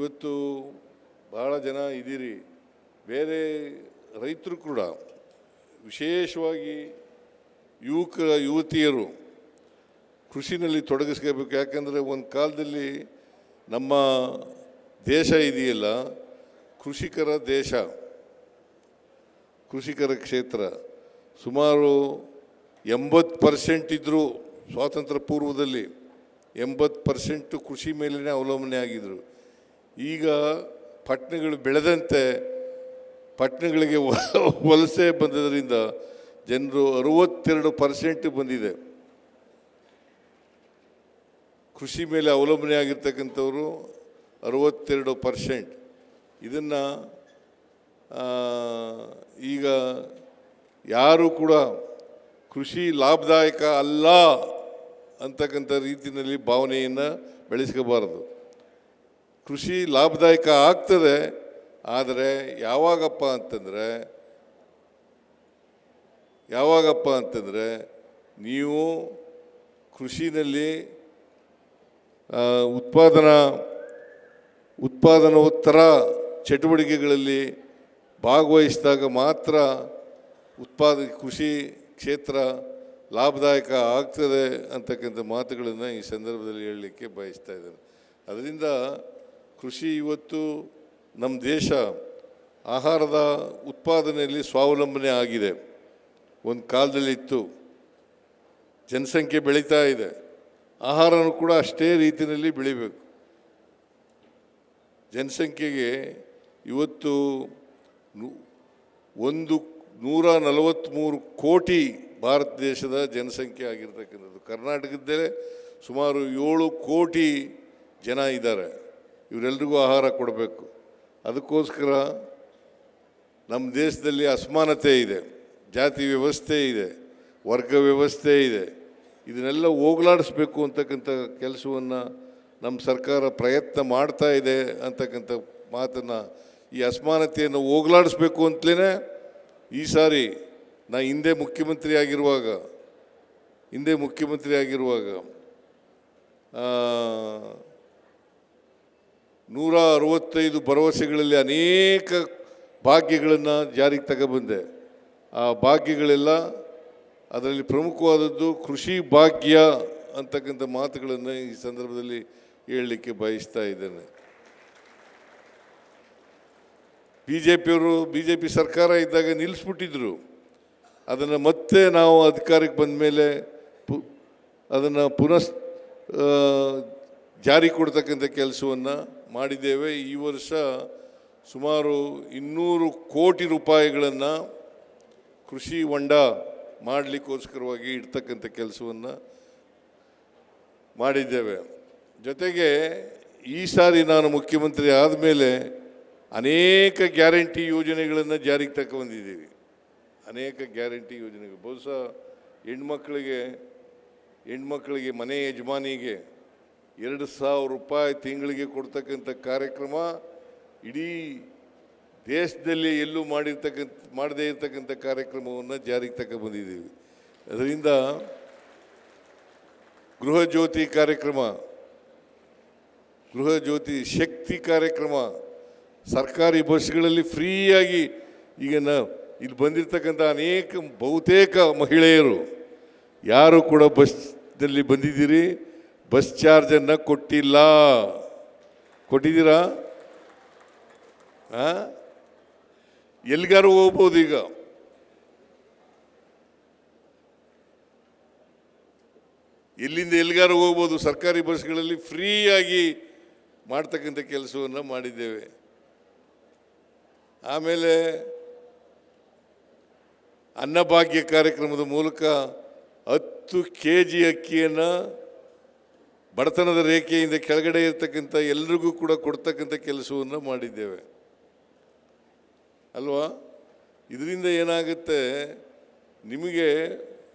ಇವತ್ತು ಭಾಳ ಜನ ಇದ್ದೀರಿ. ಬೇರೆ ರೈತರು ಕೂಡ, ವಿಶೇಷವಾಗಿ ಯುವಕ, ಯುವತಿಯರು ಕೃಷಿನಲ್ಲಿ ತೊಡಗಿಸ್ಕೋಬೇಕು. ಯಾಕೆಂದರೆ ಒಂದು ಕಾಲದಲ್ಲಿ ನಮ್ಮ ದೇಶ ಇದೆಯಲ್ಲ, ಕೃಷಿಕರ ದೇಶ, ಕೃಷಿಕರ ಕ್ಷೇತ್ರ. ಸುಮಾರು ಎಂಬತ್ತು ಪರ್ಸೆಂಟ್ ಇದ್ದರು ಸ್ವಾತಂತ್ರ್ಯ ಪೂರ್ವದಲ್ಲಿ ಎಂಬತ್ತು ಪರ್ಸೆಂಟು ಕೃಷಿ ಮೇಲೇ ಅವಲಂಬನೆ ಆಗಿದ್ದರು ಈಗ ಪಟ್ಟಣಗಳು ಬೆಳೆದಂತೆ ಪಟ್ಟಣಗಳಿಗೆ ವಲಸೆ ಬಂದದರಿಂದ ಜನರು ಅರುವತ್ತೆರಡು ಪರ್ಸೆಂಟ್ ಬಂದಿದೆ. ಕೃಷಿ ಮೇಲೆ ಅವಲಂಬನೆ ಆಗಿರ್ತಕ್ಕಂಥವರು ಅರುವತ್ತೆರಡು ಪರ್ಸೆಂಟ್. ಇದನ್ನು ಈಗ ಯಾರು ಕೂಡ ಕೃಷಿ ಲಾಭದಾಯಕ ಅಲ್ಲ ಅಂತಕ್ಕಂಥ ರೀತಿಯಲ್ಲಿ ಭಾವನೆಯನ್ನು ಬೆಳೆಸ್ಕೋಬಾರದು. ಕೃಷಿ ಲಾಭದಾಯಕ ಆಗ್ತದೆ, ಆದರೆ ಯಾವಾಗಪ್ಪ ಅಂತಂದರೆ ಯಾವಾಗಪ್ಪ ಅಂತಂದರೆ ನೀವು ಕೃಷಿನಲ್ಲಿ ಉತ್ಪಾದನಾ, ಉತ್ಪಾದನೋತ್ತರ ಚಟುವಟಿಕೆಗಳಲ್ಲಿ ಭಾಗವಹಿಸಿದಾಗ ಮಾತ್ರ ಉತ್ಪಾದ, ಕೃಷಿ ಕ್ಷೇತ್ರ ಲಾಭದಾಯಕ ಆಗ್ತದೆ ಅಂತಕ್ಕಂಥ ಮಾತುಗಳನ್ನು ಈ ಸಂದರ್ಭದಲ್ಲಿ ಹೇಳಲಿಕ್ಕೆ ಬಯಸ್ತಾ ಇದ್ದೇನೆ. ಅದರಿಂದ ಕೃಷಿ ಇವತ್ತು ನಮ್ಮ ದೇಶ ಆಹಾರದ ಉತ್ಪಾದನೆಯಲ್ಲಿ ಸ್ವಾವಲಂಬನೆ ಆಗಿದೆ. ಒಂದು ಕಾಲದಲ್ಲಿ ಇತ್ತು. ಜನಸಂಖ್ಯೆ ಬೆಳೀತಾ ಇದೆ. ಆಹಾರನೂ ಕೂಡ ಅಷ್ಟೇ ರೀತಿಯಲ್ಲಿ ಬೆಳಿಬೇಕು. ಜನಸಂಖ್ಯೆಗೆ ಇವತ್ತು ಒಂದು, ನೂರ ನಲವತ್ತ್ಮೂರು ಕೋಟಿ ಭಾರತ ದೇಶದ ಜನಸಂಖ್ಯೆ ಆಗಿರ್ತಕ್ಕಂಥದ್ದು. ಕರ್ನಾಟಕದಲ್ಲೇ ಸುಮಾರು ಏಳು ಕೋಟಿ ಜನ ಇದ್ದಾರೆ. ಇವರೆಲ್ರಿಗೂ ಆಹಾರ ಕೊಡಬೇಕು. ಅದಕ್ಕೋಸ್ಕರ ನಮ್ಮ ದೇಶದಲ್ಲಿ ಅಸಮಾನತೆ ಇದೆ, ಜಾತಿ ವ್ಯವಸ್ಥೆ ಇದೆ, ವರ್ಗ ವ್ಯವಸ್ಥೆ ಇದೆ. ಇದನ್ನೆಲ್ಲ ಹೋಗಲಾಡಿಸ್ಬೇಕು ಅಂತಕ್ಕಂಥ ಕೆಲಸವನ್ನು ನಮ್ಮ ಸರ್ಕಾರ ಪ್ರಯತ್ನ ಮಾಡ್ತಾ ಇದೆ ಅಂತಕ್ಕಂಥ ಮಾತನ್ನು ಈ ಅಸಮಾನತೆಯನ್ನು ಹೋಗಲಾಡಿಸ್ಬೇಕು ಅಂತಲೇ ಈ ಸಾರಿ ನಾ ಹಿಂದೆ ಮುಖ್ಯಮಂತ್ರಿ ಆಗಿರುವಾಗ, ಹಿಂದೆ ಮುಖ್ಯಮಂತ್ರಿ ಆಗಿರುವಾಗ ನೂರ ಅರವತ್ತೈದು ಭರವಸೆಗಳಲ್ಲಿ ಅನೇಕ ಭಾಗ್ಯಗಳನ್ನು ಜಾರಿಗೆ ತಗೊಬಂದೆ. ಆ ಭಾಗ್ಯಗಳೆಲ್ಲ ಅದರಲ್ಲಿ ಪ್ರಮುಖವಾದದ್ದು ಕೃಷಿ ಭಾಗ್ಯ ಅಂತಕ್ಕಂಥ ಮಾತುಗಳನ್ನು ಈ ಸಂದರ್ಭದಲ್ಲಿ ಹೇಳಲಿಕ್ಕೆ ಬಯಸ್ತಾ ಇದ್ದೇನೆ. ಬಿ ಜೆ ಪಿಯವರು ಬಿ ಜೆ ಪಿ ಸರ್ಕಾರ ಇದ್ದಾಗ ನಿಲ್ಲಿಸ್ಬಿಟ್ಟಿದ್ರು. ಅದನ್ನು ಮತ್ತೆ ನಾವು ಅಧಿಕಾರಕ್ಕೆ ಬಂದ ಮೇಲೆ ಪು, ಅದನ್ನು ಪುನಃ ಜಾರಿ ಕೊಡ್ತಕ್ಕಂಥ ಕೆಲಸವನ್ನು ಮಾಡಿದ್ದೇವೆ. ಈ ವರ್ಷ ಸುಮಾರು ಇನ್ನೂರು ಕೋಟಿ ರೂಪಾಯಿಗಳನ್ನು ಕೃಷಿ ಹೊಂಡ ಮಾಡಲಿಕ್ಕೋಸ್ಕರವಾಗಿ ಇಡ್ತಕ್ಕಂಥ ಕೆಲಸವನ್ನು ಮಾಡಿದ್ದೇವೆ. ಜೊತೆಗೆ ಈ ಸಾರಿ ನಾನು ಮುಖ್ಯಮಂತ್ರಿ ಆದಮೇಲೆ ಅನೇಕ ಗ್ಯಾರಂಟಿ ಯೋಜನೆಗಳನ್ನು ಜಾರಿಗೆ ತಗೊಂಡಿದ್ದೀವಿ ಅನೇಕ ಗ್ಯಾರಂಟಿ ಯೋಜನೆಗಳು. ಬಹುಶಃ ಹೆಣ್ಮಕ್ಳಿಗೆ ಹೆಣ್ಮಕ್ಳಿಗೆ, ಮನೆ ಯಜಮಾನಿಗೆ ಎರಡು ಸಾವಿರ ರೂಪಾಯಿ ತಿಂಗಳಿಗೆ ಕೊಡ್ತಕ್ಕಂಥ ಕಾರ್ಯಕ್ರಮ ಇಡೀ ದೇಶದಲ್ಲಿ ಎಲ್ಲೂ ಮಾಡಿರ್ತಕ್ಕಂಥ, ಮಾಡದೇ ಇರತಕ್ಕಂಥ ಕಾರ್ಯಕ್ರಮವನ್ನು ಜಾರಿಗೆ ತಗೊಂಡ್ಬಂದಿದ್ದೀವಿ ಅದರಿಂದ ಗೃಹ ಜ್ಯೋತಿ ಕಾರ್ಯಕ್ರಮ, ಗೃಹ ಜ್ಯೋತಿ ಶಕ್ತಿ ಕಾರ್ಯಕ್ರಮ ಸರ್ಕಾರಿ ಬಸ್ಗಳಲ್ಲಿ ಫ್ರೀಯಾಗಿ ಈಗ ನ, ಇಲ್ಲಿ ಬಂದಿರತಕ್ಕಂಥ ಅನೇಕ ಬಹುತೇಕ ಮಹಿಳೆಯರು ಯಾರು ಕೂಡ ಬಸ್ದಲ್ಲಿ ಬಂದಿದ್ದೀರಿ? ಬಸ್ ಚಾರ್ಜನ್ನು ಕೊಟ್ಟಿಲ್ಲ. ಕೊಟ್ಟಿದ್ದೀರಾ? ಎಲ್ಲಿಗಾರು ಹೋಗ್ಬೋದು ಈಗ. ಇಲ್ಲಿಂದ ಎಲ್ಲಿಗಾರು ಹೋಗ್ಬೋದು. ಸರ್ಕಾರಿ ಬಸ್ಗಳಲ್ಲಿ ಫ್ರೀಯಾಗಿ ಮಾಡ್ತಕ್ಕಂಥ ಕೆಲಸವನ್ನು ಮಾಡಿದ್ದೇವೆ. ಆಮೇಲೆ ಅನ್ನಭಾಗ್ಯ ಕಾರ್ಯಕ್ರಮದ ಮೂಲಕ ಹತ್ತು ಕೆ ಜಿ ಅಕ್ಕಿಯನ್ನು ಬಡತನದ ರೇಖೆಯಿಂದ ಕೆಳಗಡೆ ಇರತಕ್ಕಂಥ ಎಲ್ರಿಗೂ ಕೂಡ ಕೊಡ್ತಕ್ಕಂಥ ಕೆಲಸವನ್ನು ಮಾಡಿದ್ದೇವೆ. ಅಲ್ವಾ? ಇದರಿಂದ ಏನಾಗುತ್ತೆ? ನಿಮಗೆ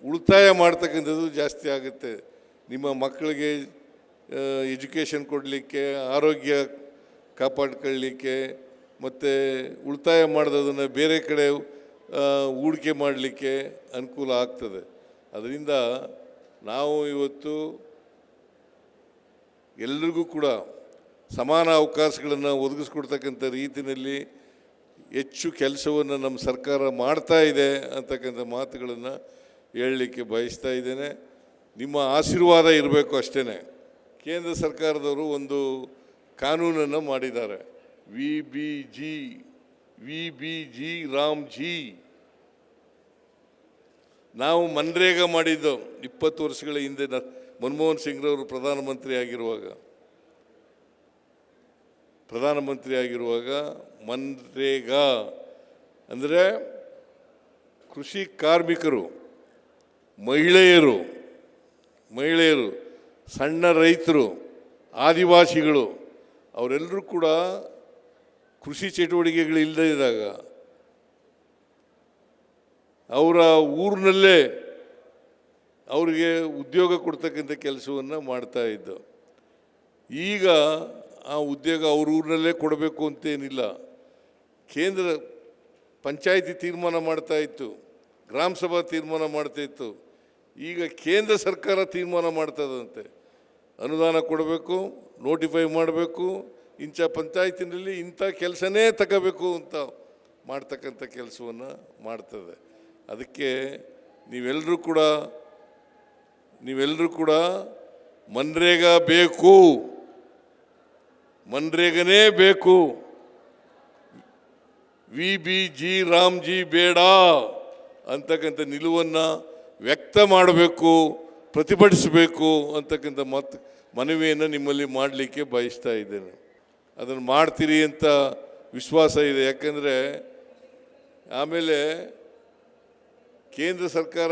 ಉಳಿತಾಯ ಮಾಡ್ತಕ್ಕಂಥದ್ದು ಜಾಸ್ತಿ ಆಗುತ್ತೆ. ನಿಮ್ಮ ಮಕ್ಕಳಿಗೆ ಎಜುಕೇಷನ್ ಕೊಡಲಿಕ್ಕೆ, ಆರೋಗ್ಯ ಕಾಪಾಡ್ಕೊಳ್ಳಿಕ್ಕೆ, ಮತ್ತು ಉಳಿತಾಯ ಮಾಡೋದನ್ನು ಬೇರೆ ಕಡೆ ಹೂಡಿಕೆ ಮಾಡಲಿಕ್ಕೆ ಅನುಕೂಲ ಆಗ್ತದೆ. ಅದರಿಂದ ನಾವು ಇವತ್ತು ಎಲ್ರಿಗೂ ಕೂಡ ಸಮಾನ ಅವಕಾಶಗಳನ್ನು ಒದಗಿಸ್ಕೊಡ್ತಕ್ಕಂಥ ರೀತಿಯಲ್ಲಿ ಹೆಚ್ಚು ಕೆಲಸವನ್ನು ನಮ್ಮ ಸರ್ಕಾರ ಮಾಡ್ತಾ ಇದೆ ಅಂತಕ್ಕಂಥ ಮಾತುಗಳನ್ನು ಹೇಳಲಿಕ್ಕೆ ಬಯಸ್ತಾ ಇದ್ದೇನೆ. ನಿಮ್ಮ ಆಶೀರ್ವಾದ ಇರಬೇಕು ಅಷ್ಟೇ ಕೇಂದ್ರ ಸರ್ಕಾರದವರು ಒಂದು ಕಾನೂನನ್ನು ಮಾಡಿದ್ದಾರೆ. V B G V B G Ram G. ನಾವು ಮನ್ರೇಗಾ ಮಾಡಿದ್ದು ಇಪ್ಪತ್ತು ವರ್ಷಗಳ ಹಿಂದೆ ಮನಮೋಹನ್ ಸಿಂಗ್ರವರು ಪ್ರಧಾನಮಂತ್ರಿ ಆಗಿರುವಾಗ ಪ್ರಧಾನಮಂತ್ರಿ ಆಗಿರುವಾಗ ಮನ್ರೇಗಾ ಅಂದರೆ ಕೃಷಿ ಕಾರ್ಮಿಕರು, ಮಹಿಳೆಯರು ಮಹಿಳೆಯರು, ಸಣ್ಣ ರೈತರು, ಆದಿವಾಸಿಗಳು, ಅವರೆಲ್ಲರೂ ಕೂಡ ಕೃಷಿ ಚಟುವಟಿಕೆಗಳು ಇಲ್ಲದೇ ಇದ್ದಾಗ ಅವರ ಊರಿನಲ್ಲೇ ಅವರಿಗೆ ಉದ್ಯೋಗ ಕೊಡ್ತಕ್ಕಂಥ ಕೆಲಸವನ್ನು ಮಾಡ್ತಾ ಇದ್ದು. ಈಗ ಆ ಉದ್ಯೋಗ ಅವ್ರ ಊರಿನಲ್ಲೇ ಕೊಡಬೇಕು ಅಂತೇನಿಲ್ಲ. ಕೇಂದ್ರ ಪಂಚಾಯಿತಿ ತೀರ್ಮಾನ ಮಾಡ್ತಾ ಇತ್ತು, ಗ್ರಾಮ ಸಭಾ ತೀರ್ಮಾನ ಮಾಡ್ತಾ ಇತ್ತು. ಈಗ ಕೇಂದ್ರ ಸರ್ಕಾರ ತೀರ್ಮಾನ ಮಾಡ್ತದಂತೆ. ಅನುದಾನ ಕೊಡಬೇಕು ನೋಟಿಫೈ ಮಾಡಬೇಕು, ಇಂಥ ಪಂಚಾಯತಿನಲ್ಲಿ ಇಂಥ ಕೆಲಸನೇ ತಗೋಬೇಕು ಅಂತ ಮಾಡ್ತಕ್ಕಂಥ ಕೆಲಸವನ್ನು ಮಾಡ್ತದೆ. ಅದಕ್ಕೆ ನೀವೆಲ್ಲರೂ ಕೂಡ ನೀವೆಲ್ಲರೂ ಕೂಡ ಮನ್ರೇಗಾ ಬೇಕು. ಮನ್ರೇಗನೇ ಬೇಕು. ವಿ ಬಿ ಜಿ ರಾಮ್ಜಿ ಬೇಡ ಅಂತಕ್ಕಂಥ ನಿಲುವನ್ನು ವ್ಯಕ್ತ ಮಾಡಬೇಕು, ಪ್ರತಿಭಟಿಸಬೇಕು ಅಂತಕ್ಕಂಥ ಮತ್ತು ಮನವಿಯನ್ನು ನಿಮ್ಮಲ್ಲಿ ಮಾಡಲಿಕ್ಕೆ ಬಯಸ್ತಾ ಇದ್ದೇನೆ. ಅದನ್ನು ಮಾಡ್ತೀರಿ ಅಂತ ವಿಶ್ವಾಸ ಇದೆ. ಯಾಕಂದರೆ ಆಮೇಲೆ ಕೇಂದ್ರ ಸರ್ಕಾರ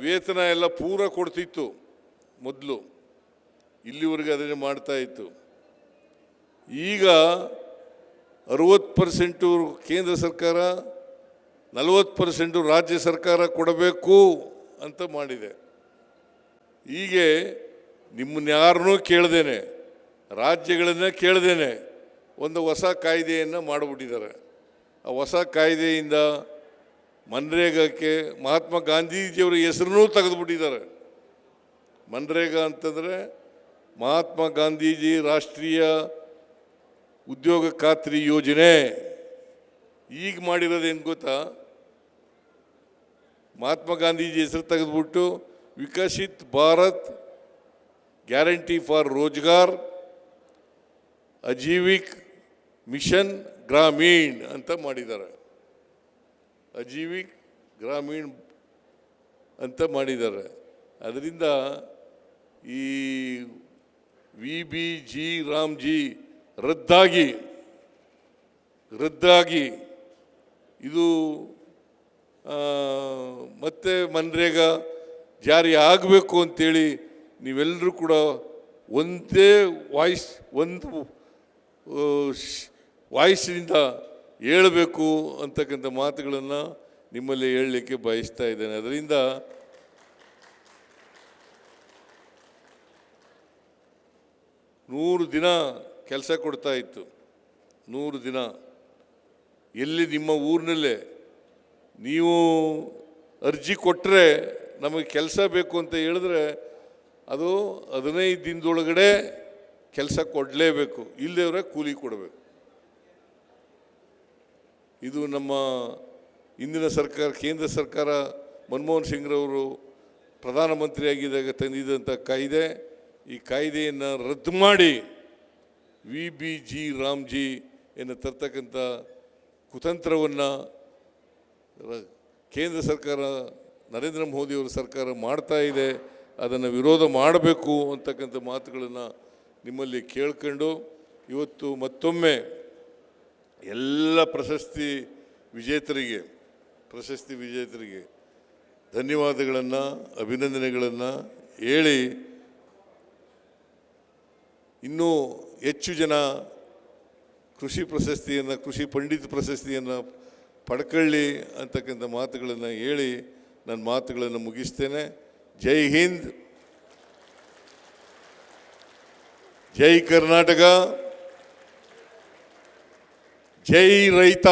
ವೇತನ ಎಲ್ಲ ಪೂರ ಕೊಡ್ತಿತ್ತು ಮೊದಲು. ಇಲ್ಲಿವರೆಗೆ ಅದನ್ನು ಮಾಡ್ತಾ ಇತ್ತು. ಈಗ ಅರುವತ್ತು ಪರ್ಸೆಂಟು ಕೇಂದ್ರ ಸರ್ಕಾರ, ನಲವತ್ತು ಪರ್ಸೆಂಟು ರಾಜ್ಯ ಸರ್ಕಾರ ಕೊಡಬೇಕು ಅಂತ ಮಾಡಿದೆ. ಹೀಗೆ ನಿಮ್ಮನ್ನ ಯಾರನ್ನೂ ಕೇಳ್ದೇನೆ, ರಾಜ್ಯಗಳನ್ನ ಕೇಳ್ದೇನೆ, ಒಂದು ಹೊಸ ಕಾಯ್ದೆಯನ್ನು ಮಾಡಿಬಿಟ್ಟಿದ್ದಾರೆ. ಆ ಹೊಸ ಕಾಯ್ದೆಯಿಂದ ಮನ್ರೇಗಾಕ್ಕೆ ಮಹಾತ್ಮ ಗಾಂಧೀಜಿಯವರ ಹೆಸರನ್ನೂ ತೆಗೆದುಬಿಟ್ಟಿದ್ದಾರೆ. ಮನ್ರೇಗಾ ಅಂತಂದರೆ ಮಹಾತ್ಮ ಗಾಂಧೀಜಿ ರಾಷ್ಟ್ರೀಯ ಉದ್ಯೋಗ ಖಾತ್ರಿ ಯೋಜನೆ. ಈಗ ಮಾಡಿರೋದೇನು ಗೊತ್ತಾ? ಮಹಾತ್ಮ ಗಾಂಧೀಜಿ ಹೆಸರು ತೆಗೆದುಬಿಟ್ಟು Viksit Bharat guarantee for Rozgar Ajeevik mission Gramin ಅಂತ ಮಾಡಿದ್ದಾರೆ. ಅಜೀವಿಕ್ ಗ್ರಾಮೀಣ್ ಅಂತ ಮಾಡಿದ್ದಾರೆ. ಅದರಿಂದ ಈ ವಿ ಬಿ ಜಿ ರಾಮ್ಜಿ ರದ್ದಾಗಿ ರದ್ದಾಗಿ ಇದು ಮತ್ತೆ ಮನ್ರೇಗಾ ಜಾರಿ ಆಗಬೇಕು ಅಂತೇಳಿ ನೀವೆಲ್ಲರೂ ಕೂಡ ಒಂದೇ ವಾಯ್ಸ್, ಒಂದು ವಾಯ್ಸಿನಿಂದ ಹೇಳಬೇಕು ಅಂತಕ್ಕಂಥ ಮಾತುಗಳನ್ನು ನಿಮ್ಮಲ್ಲಿ ಹೇಳಲಿಕ್ಕೆ ಬಯಸ್ತಾ ಇದ್ದೇನೆ. ಅದರಿಂದ ನೂರು ದಿನ ಕೆಲಸ ಕೊಡ್ತಾ ಇತ್ತು. ನೂರು ದಿನ. ಎಲ್ಲಿ ನಿಮ್ಮ ಊರಿನಲ್ಲೇ ನೀವು ಅರ್ಜಿ ಕೊಟ್ಟರೆ ನಮಗೆ ಕೆಲಸ ಬೇಕು ಅಂತ ಹೇಳಿದ್ರೆ ಅದು ಹದಿನೈದು ದಿನದೊಳಗಡೆ ಕೆಲಸ ಕೊಡಲೇಬೇಕು. ಇಲ್ಲದೇವ್ರೆ ಕೂಲಿ ಕೊಡಬೇಕು. ಇದು ನಮ್ಮ ಇಂದಿನ ಸರ್ಕಾರ, ಕೇಂದ್ರ ಸರ್ಕಾರ ಮನಮೋಹನ್ ಸಿಂಗ್ರವರು ಪ್ರಧಾನಮಂತ್ರಿಯಾಗಿದ್ದಾಗ ತಂದಿದ್ದಂಥ ಕಾಯ್ದೆ. ಈ ಕಾಯ್ದೆಯನ್ನು ರದ್ದು ಮಾಡಿ ವಿ ಬಿ ಜಿ ರಾಮ್ಜಿ ಎನ್ನು ತರ್ತಕ್ಕಂಥ ಕುತಂತ್ರವನ್ನು ಕೇಂದ್ರ ಸರ್ಕಾರ, ನರೇಂದ್ರ ಮೋದಿಯವರ ಸರ್ಕಾರ ಮಾಡ್ತಾ ಇದೆ. ಅದನ್ನು ವಿರೋಧ ಮಾಡಬೇಕು ಅಂತಕ್ಕಂಥ ಮಾತುಗಳನ್ನು ನಿಮ್ಮಲ್ಲಿ ಕೇಳ್ಕೊಂಡು ಇವತ್ತು ಮತ್ತೊಮ್ಮೆ ಎಲ್ಲ ಪ್ರಶಸ್ತಿ ವಿಜೇತರಿಗೆ ಪ್ರಶಸ್ತಿ ವಿಜೇತರಿಗೆ ಧನ್ಯವಾದಗಳನ್ನು, ಅಭಿನಂದನೆಗಳನ್ನು ಹೇಳಿ ಇನ್ನೂ ಹೆಚ್ಚು ಜನ ಕೃಷಿ ಪ್ರಶಸ್ತಿಯನ್ನು, ಕೃಷಿ ಪಂಡಿತ ಪ್ರಶಸ್ತಿಯನ್ನು ಪಡ್ಕೊಳ್ಳಿ ಅಂತಕ್ಕಂಥ ಮಾತುಗಳನ್ನು ಹೇಳಿ ನನ್ನ ಮಾತುಗಳನ್ನು ಮುಗಿಸ್ತೇನೆ. ಜೈ ಹಿಂದ್. ಜೈ ಕರ್ನಾಟಕ. ಜೈ ರೈತ.